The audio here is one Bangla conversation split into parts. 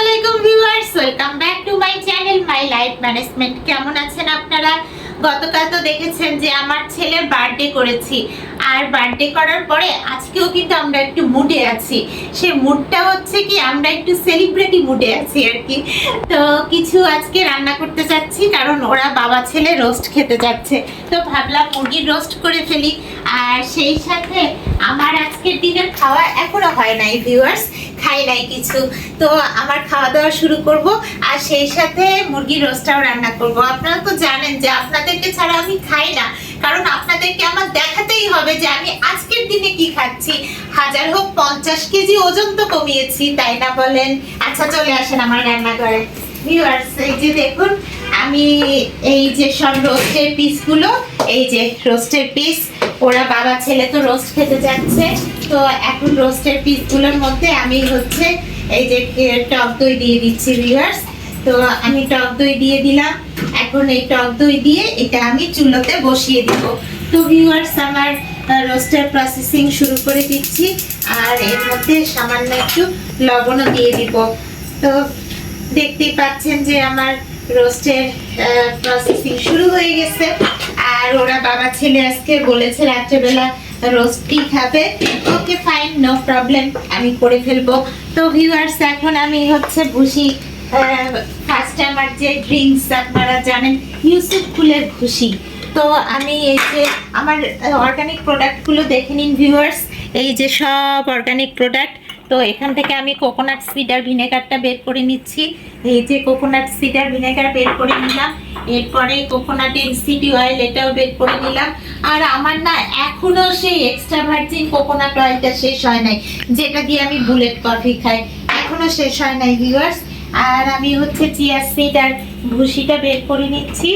আলাইকুম welcome to channel, my life management. কেমন আছেন আপনারা? গতকাল তো দেখেছেন যে আমার ছেলের বার্থডে করেছি। আর বার্থডে করার পরে আজকেও কিন্তু আমরা একটু মুডে আছি। সে মুডটা হচ্ছে কি, আমরা একটু সেলিব্রিটি মুডে আছি আর কি। তো কিছু আজকে রান্না করতে যাচ্ছি, কারণ ওরা বাবা ছেলে রোস্ট খেতে যাচ্ছে। তো ভাবলাম মুরগির রোস্ট করে ফেলি। আর সেই সাথে আমার আজকের দিনের খাওয়া এখনও হয় নাই ভিউয়ার্স খাই নাই কিছু। তো আমার খাওয়া দাওয়া শুরু করব, আর সেই সাথে মুরগির রোস্টটাও রান্না করব। আপনারা তো জানেন যে আপনাদেরকে ছাড়া আমি খাই না। কারণ আপনাদেরকে আমার দেখাতেই হবে যে আমি আজকের দিনে কি খাচ্ছি। হাজার হোক পঞ্চাশ কেজি ওজন তো কমিয়েছি, তাই না বলেন? আচ্ছা চলে আসেন আমার রান্নাঘরে। ভিউয়ার্স এই যে দেখুন, আমি এই যে সব রোস্টের পিসগুলো এই যে রোস্টের পিস ওরা বাবা, ছেলে তো রোস্ট খেতে যাচ্ছে। তো এখন রোস্টের পিসগুলোর মধ্যে আমি হচ্ছে এই যে টক দই দিয়ে দিচ্ছি ভিউয়ার্স তো আমি টক দই দিয়ে দিলাম। এখন এই টক দই দিয়ে এটা আমি চুলোতে বসিয়ে দিব। তো ভিউয়ার্স আমার রোস্টের প্রসেসিং শুরু করে দিচ্ছি। আর এর মধ্যে সামান্য একটু লবণও দিয়ে দিব। তো দেখতেই পাচ্ছেন যে আমার রোস্টের প্রসেসিং শুরু হয়ে গেছে। আর ওরা বাবা ছেলে আজকে বলেছে রাত্রেবেলা রোস্টই খাবে। ওকে ফাইন নো প্রবলেম আমি করে ফেলব। তো ভিউয়ার্স এখন আমি হচ্ছে ভুসি ফার্স্ট আমার যে ড্রিঙ্কস আপনারা জানেন ইউসুফ ফুলের খুশি। তো আমি এই যে আমার অর্গানিক প্রোডাক্টগুলো দেখে নিন ভিউয়ার্স এই যে সব অর্গানিক প্রোডাক্ট তো এখান থেকে আমি কোকোনাট সিডার ভিনেগারটা বের করে নিচ্ছি। এই যে কোকোনাট সিডার ভিনেগার বের করে নিলাম। এরপরে কোকোনাট এমসিডি অয়েল এটাও বের করে নিলাম। আর আমার না এখনও সেই এক্সট্রা ভার্জিন কোকোনাট অয়েলটা শেষ হয় নাই, যেটা দিয়ে আমি বুলেট কফি খাই। এখনও শেষ হয় নাই ভিউয়ার্স আর আমি হচ্ছে চিয়া সিড আর ভুসিটা বের করে নিচ্ছি।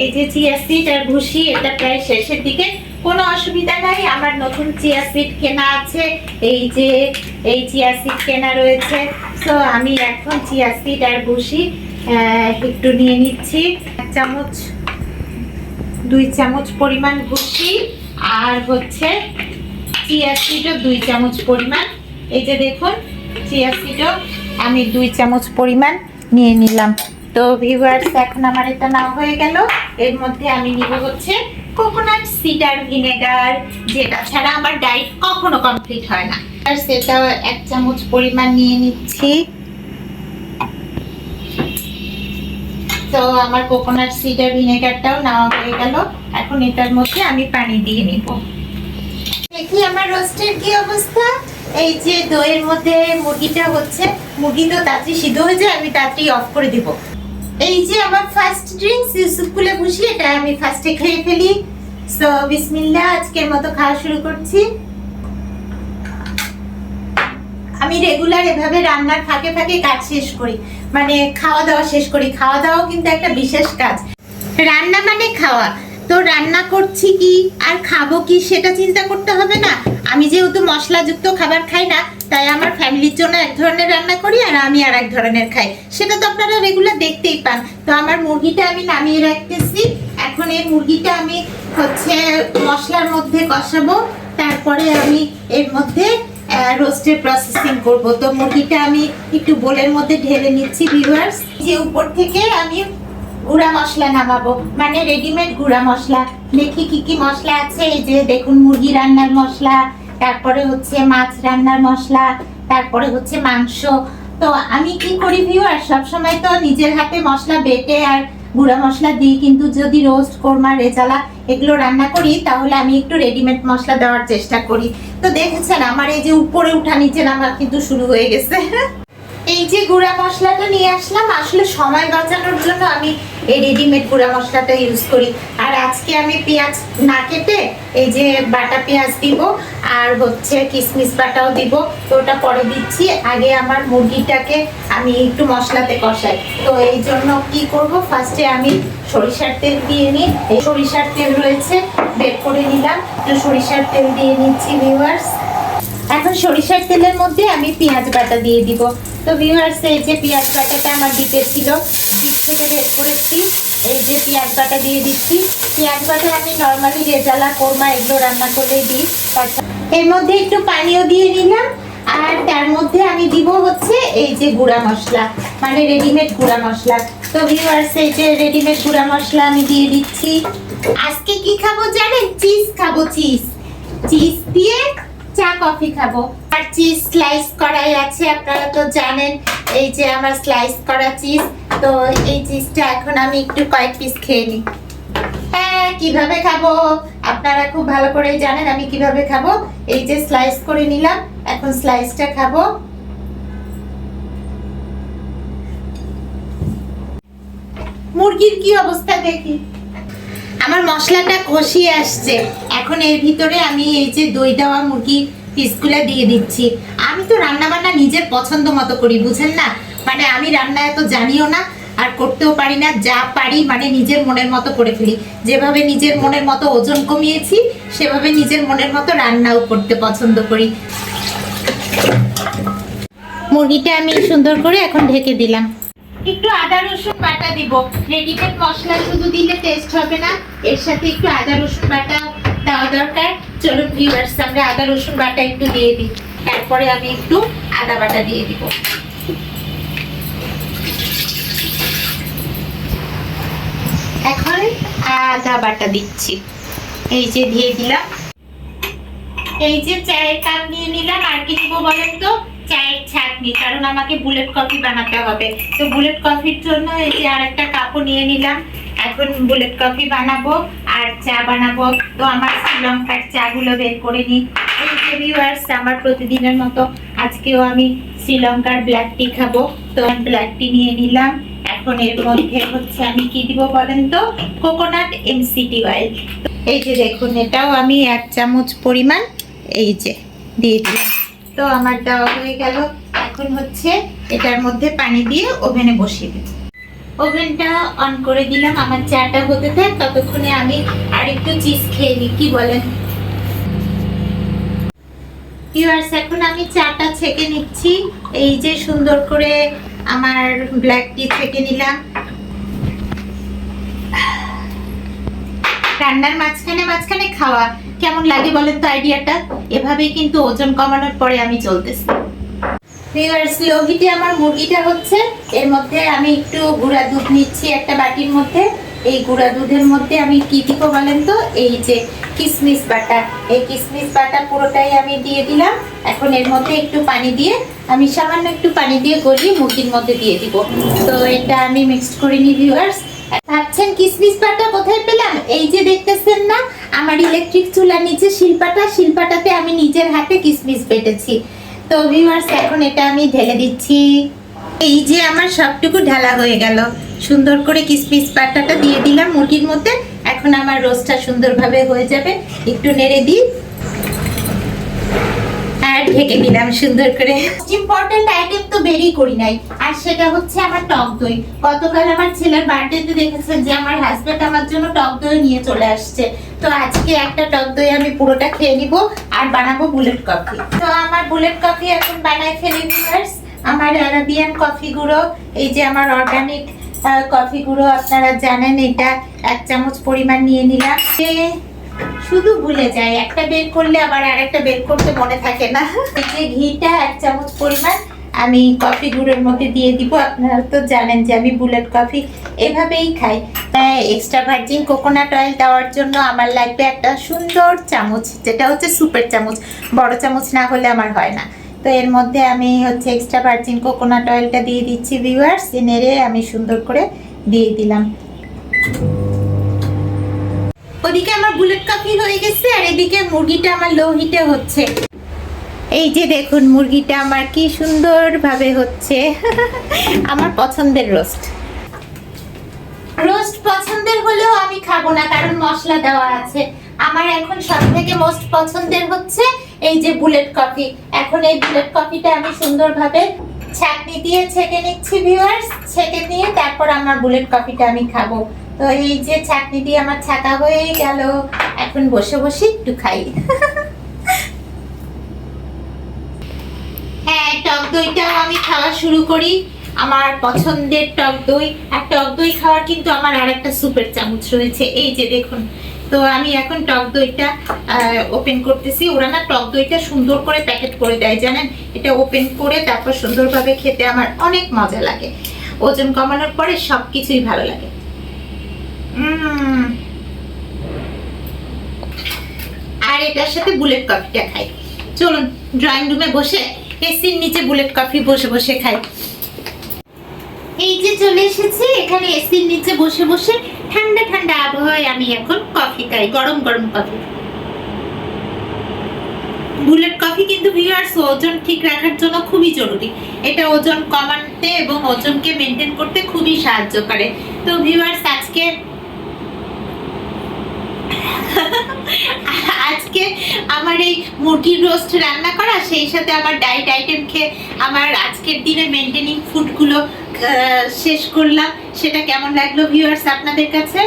এই যে চিয়া সিড আর ভুসি এটা প্রায় শেষের দিকে। কোনো অসুবিধা নাই, আমার নতুন চিয়া সিড কেনা আছে। এই যে, এই চিয়া সিড কেনা রয়েছে। তো আমি এখন চিয়া সিড আর ভুসি একটু নিয়ে নিচ্ছি। এক চামচ, দুই চামচ পরিমাণ ভুসি আর হচ্ছে চিয়া সিডও দুই চামচ পরিমাণ। এই যে দেখুন, চিয়া সিডও আমি দুই চামচ পরিমাণ নিয়ে নিলাম। তো ভিউয়ার্স এখন আমার এটা নাও হয়ে গেল। এর মধ্যে আমি নিব হচ্ছে কোকোনাট সিডার ভিনেগার যেটা ছাড়া আমার ডায়েট কখনো কমপ্লিট হয় না। আর সেটাও এক চামচ পরিমাণ নিয়ে নিচ্ছি। তো আমার কোকোনাট সিডার ভিনেগারটাও নেওয়া হয়ে গেল। এখন এটার মধ্যে আমি পানি দিয়ে নিব। দেখি আমার রোস্টের কি অবস্থা? এই যে দইয়ের মধ্যে মুরগিটা হচ্ছে, মুরগি তো তাড়াতাড়ি সিদ্ধ হয়ে যায়, আমি তাড়াতাড়ি অফ করে দিব। এই যে আমার ফার্স্ট ড্রিঙ্কস ইউসুফ ফুলে বসি এটা আমি ফার্স্টে খেয়ে ফেলি। সো বিসমিল্লাহ, আজকের মতো খাওয়া শুরু করছি। আমি রেগুলার এভাবে রান্নার ফাঁকে ফাঁকে কাজ শেষ করি। মানে খাওয়া দাওয়া শেষ করি। খাওয়া দাওয়াও কিন্তু একটা বিশেষ কাজ। রান্না মানে খাওয়া। তো রান্না করছি কি আর খাব কি সেটা চিন্তা করতে হবে না। আমি যেহেতু মশলাযুক্ত খাবার খাই না, তাই আমার ফ্যামিলির জন্য এক ধরনের রান্না করি আর আমি আর এক ধরনের খাই। সেটা তো আপনারা রেগুলার দেখতেই পান। তো আমার মুরগিটা আমি নামিয়ে রাখতেছি। এখন এই মুরগিটা আমি হচ্ছে মশলার মধ্যে কষাবো। তারপরে আমি এর মধ্যে রোস্টের প্রসেসিং করব। তো মুরগিটা আমি একটু বোলের মধ্যে ঢেলে নিচ্ছি ভিউয়ার্স যে উপর থেকে আমি গুঁড়া মশলা নামাবো। মানে রেডিমেড গুঁড়া মশলা। দেখি কি কি মশলা আছে? এই যে দেখুন মুরগি রান্নার মশলা, তারপরে হচ্ছে মাছ রান্নার মশলা, তারপরে হচ্ছে মাংস। তো আমি কি করি ভিউয়ার সবসময় তো নিজের হাতে মশলা বেটে আর গুঁড়া মশলা দিই, কিন্তু যদি রোস্ট কোরমা, রেজালা এগুলো রান্না করি, তাহলে আমি একটু রেডিমেড মশলা দেওয়ার চেষ্টা করি। তো দেখেছেন, আমার এই যে উপরে উঠা নিচে নামা কিন্তু শুরু হয়ে গেছে। এই যে গুঁড়া মশলাটা নিয়ে আসলাম, আসলে সময় বাঁচানোর জন্য আমি এই রেডিমেড গুঁড়া মশলাটা ইউজ করি। আর আজকে আমি পেঁয়াজ না কেটে এই যে বাটা পেঁয়াজ দিব, আর হচ্ছে কিশমিশ বাটাও দিব। তো ওটা পরে দিচ্ছি। আগে আমার মুরগিটাকে আমি একটু মশলাতে কষাই। তো এই জন্য কি করব? ফার্স্টে আমি সরিষার তেল দিয়ে নিই। সরিষার তেল রয়েছে, বের করে নিলাম। তো সরিষার তেল দিয়ে নিচ্ছি ভিউয়ার্স এখন সরিষার তেলের মধ্যে আমি পেঁয়াজ বাটা দিয়ে দিব। তো ভিউয়ার্স এই যে পেঁয়াজ বাটাটা আমার দিতে ছিল, দিক থেকে বের করেছি, এই যে পেঁয়াজ বাটা দিয়ে দিচ্ছি। পেঁয়াজ বাটা আমি নর্মালি রেজালা, কোরমা এগুলো রান্না করলেই দিই। এর মধ্যে একটু পানিও দিয়ে নিলাম, আর তার মধ্যে আমি দিব হচ্ছে এই যে গুঁড়া মশলা মানে রেডিমেড গুঁড়া মশলা। তো ভিউয়ার্স এই যে রেডিমেড গুঁড়া মশলা আমি দিয়ে দিচ্ছি। আজকে কি খাব জানেন? চিজ খাব চিজ চিজ দিয়ে চা, কফি খাব। আর চিজ স্লাইস করাই আছে, আপনারা তো জানেন, এই যে আমার স্লাইস করা চিজ তো এই চিজটা এখন আমি একটু কয়েক পিস খেয়ে নিই। হ্যাঁ কীভাবে খাব? আপনারা খুব ভালো করে জানেন আমি কীভাবে খাব। এই যে স্লাইস করে নিলাম, এখন স্লাইসটা খাব। মুরগির কি অবস্থা দেখি। আমার মশলাটা কষিয়ে আসছে। এখন এর ভিতরে আমি এই যে দই দেওয়া মুরগি পিসগুলো দিয়ে দিচ্ছি। আমি তো রান্না বান্না নিজের পছন্দ মতো করি, বুঝেন না? মানে আমি রান্না এত জানিও না আর করতেও পারি না, যা পারি মানে নিজের মনের মতো করে ফেলি। যেভাবে নিজের মনের মতো ওজন কমিয়েছি, সেভাবে নিজের মনের মতো রান্নাও করতে পছন্দ করি। মুরগিটা আমি সুন্দর করে এখন ঢেকে দিলাম। একটু আদা রসুন বাটা দিব। রেডিমেড মশলা শুধু দিলে টেস্ট হবে না। এর সাথে একটু আদা রসুন বাটা দেওয়া দরকার। চলুন ভিউয়ার্স আমরা আদা রসুন বাটা একটু দিয়ে দিই। তারপরে আমি একটু আদা বাটা দিয়ে দিব। এখন আদা বাটা দিচ্ছি। এই যে দিয়ে দিলাম। এই যে চায়ের কাপ নিয়ে নিলাম। আর কি দিব বলেন তো? চায়ের ছাঁকনি কারণ আমাকে বুলেট কফি বানাতে হবে। তো বুলেট কফির জন্য এই যে আর একটা কাপও নিয়ে নিলাম। এখন বুলেট কফি বানাবো আর চা বানাবো। তো আমার শ্রীলঙ্কার চাগুলো বের করে নিই। আমার প্রতিদিনের মতো আজকেও আমি শ্রীলঙ্কার ব্ল্যাক টি খাব। তো ব্ল্যাক টি নিয়ে নিলাম। এখন এর মধ্যে হচ্ছে আমি কি দিব বলেন তো? কোকোনাট এমসিটি অয়েল এই যে দেখুন, এটাও আমি এক চামচ পরিমাণ, এই যে দিয়ে দিলাম। তো আমার দেওয়া হয়ে গেল। এখন হচ্ছে এটার মধ্যে পানি দিয়ে ওভেনে বসিয়ে দেব। ওভেনটা অন করে দিলাম, আমার চাটা হতে থাক, ততক্ষণে আমি আর একটু চিজ খেয়ে নিই, কি বলেন? ভিউয়ার্স এখন আমি চাটা ছেঁকে নিচ্ছি। এই যে সুন্দর করে আমার ব্ল্যাক টি ছেঁকে নিলাম। রান্নার মাঝখানে মাঝখানে খাওয়া। কেমন লাগে বলেন তো আইডিয়াটা? এভাবেই কিন্তু ওজন কমানোর পরে আমি চলতেছি। আমার মুরগিটা হচ্ছে, এর মধ্যে আমি একটু গুঁড়া দুধ নিচ্ছি একটা বাটির মধ্যে। এই গুঁড়া দুধের মধ্যে আমি কি দিব বলেন তো? এই যে কিসমিস বাটা। এই কিসমিস বাটা পুরোটাই আমি দিয়ে দিলাম। এখন এর মধ্যে একটু পানি দিয়ে, আমি সামান্য একটু পানি দিয়ে গলিয়ে মুরগির মধ্যে দিয়ে দিব। তো এটা আমি মিক্সড করে নিই ভিউয়ার্স ভাবছেন কিসমিস বাটা কোথায় পেলাম? এই যে দেখতেছেন না, আমার ইলেকট্রিক নিচে শিল্পাটা, শিল্পাটাতে আমি নিজের হাতে কিসমিস বেটেছি। তো ভিউয়ার্স এখন এটা আমি ঢেলে দিচ্ছি। এই যে আমার সবটুকু ঢালা হয়ে গেল। সুন্দর করে কিসমিস পাটাটা দিয়ে দিলাম মুরগির মধ্যে। এখন আমার রোস্টটা সুন্দরভাবে হয়ে যাবে। একটু নেড়ে দিই। আর ঢেকে দিলাম সুন্দর করে। ইম্পর্টেন্ট আইটেম তো বেরই করি নাই। আর সেটা হচ্ছে আমার টক দই। গতকাল আমার ছেলের বার্থডেতে দেখেছেন যে আমার হাজবেন্ড আমার জন্য টক দই নিয়ে চলে আসছে। তো আজকে একটা টক দই আমি পুরোটা খেয়ে নিব আর বানাবো বুলেট কফি তো আমার বুলেট কফি এখন বানাই ফেলি আমার অ্যারাবিয়ান কফি গুঁড়ো, এই যে আমার অর্গানিক কফি গুঁড়ো, আপনারা জানেন এটা এক চামচ পরিমাণ নিয়ে নিলাম। শুধু ভুলে যাই একটা বের করলে আবার আর একটা বের করতে মনে থাকে না। যে ঘিটা এক চামচ পরিমাণ আমি কফি গুঁড়োর মধ্যে দিয়ে দিব। আপনারা তো জানেন যে আমি বুলেট কফি এভাবেই খাই। এক্সট্রা ভার্জিন কোকোনাট অয়েল দেওয়ার জন্য আমার লাগবে একটা সুন্দর চামচ, যেটা হচ্ছে সুপের চামচ, বড় চামচ না হলে আমার হয় না। তো এর মধ্যে আমি হচ্ছে এক্সট্রা ভার্জিন কোকোনাট অয়েলটা দিয়ে দিচ্ছি ভিউয়ার্স নেড়ে আমি সুন্দর করে দিয়ে দিলাম। ওদিকে আমার বুলেট কফি হয়ে গেছে, আর এদিকে মুরগিটা আমার লো হিটে হচ্ছে। এই যে দেখুন, মুরগিটা আমার কি সুন্দরভাবে হচ্ছে। আমার পছন্দের রোস্ট রোস্ট পছন্দের হলেও আমি খাব না, কারণ মশলা দেওয়া আছে। আমার এখন সব থেকে মোস্ট পছন্দের হচ্ছে এই যে বুলেট কফি এখন এই বুলেট কফিটা আমি সুন্দরভাবে ছাঁকনি দিয়ে ছেঁকে নিচ্ছি ভিউয়ার্স ছেঁকে নিয়ে তারপর আমার বুলেট কফিটা আমি খাব। তো এই যে ছাঁকনি দিয়ে আমার ছাকা হয়ে গেল। এখন বসে বসে একটু খাই। হ্যাঁ টক দইটাও আমি খাওয়া শুরু করি। আমার পছন্দের টক দই। আর টক দই খাওয়ার কিন্তু আমার আর একটা সুপের চামচ রয়েছে। এই যে দেখুন, তো আমি এখন টক দইটা ওপেন করতেছি। ওরা না টক দইটা সুন্দর করে প্যাকেট করে দেয়, জানেন? এটা ওপেন করে তারপর সুন্দরভাবে খেতে আমার অনেক মজা লাগে। ওজন কমানোর পরে সব কিছুই ভালো লাগে। আর এটার সাথে বুলেট কফিটা খাই। চলুন ড্রয়িং রুমে বসে এসির নিচে বুলেট কফি বসে বসে খাই। এই যে চলে এসেছি, এখানে এসির নিচে বসে বসে ঠান্ডা ঠান্ডা আবহাওয়ায় আমি এখন কফি খাই, গরম গরম কফি বুলেট কফি কিন্তু ভিউয়ার্স ওজন ঠিক রাখার জন্য খুবই জরুরি। এটা ওজন কমাতে এবং ওজনকে মেনটেন করতে খুবই সাহায্য করে। তো ভিউয়ার্স আজকে আজকে আমার এই মুরগির রোস্ট রান্না করা, সেই সাথে আমার ডায়েট আইটেম খেয়ে আমার আজকের দিনে মেনটেনিং ফুডগুলো শেষ করলাম। সেটা কেমন লাগল ভিউয়ার্স আপনাদের কাছে?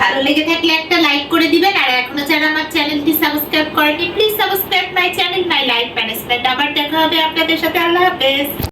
ভালো লেগে থাকলে একটা লাইক করে দিবেন, আর এখনও যারা আমার চ্যানেলটি সাবস্ক্রাইব করেনি please subscribe my channel my life management আবার দেখা হবে আপনাদের সাথে। আল্লাহ হাফেজ।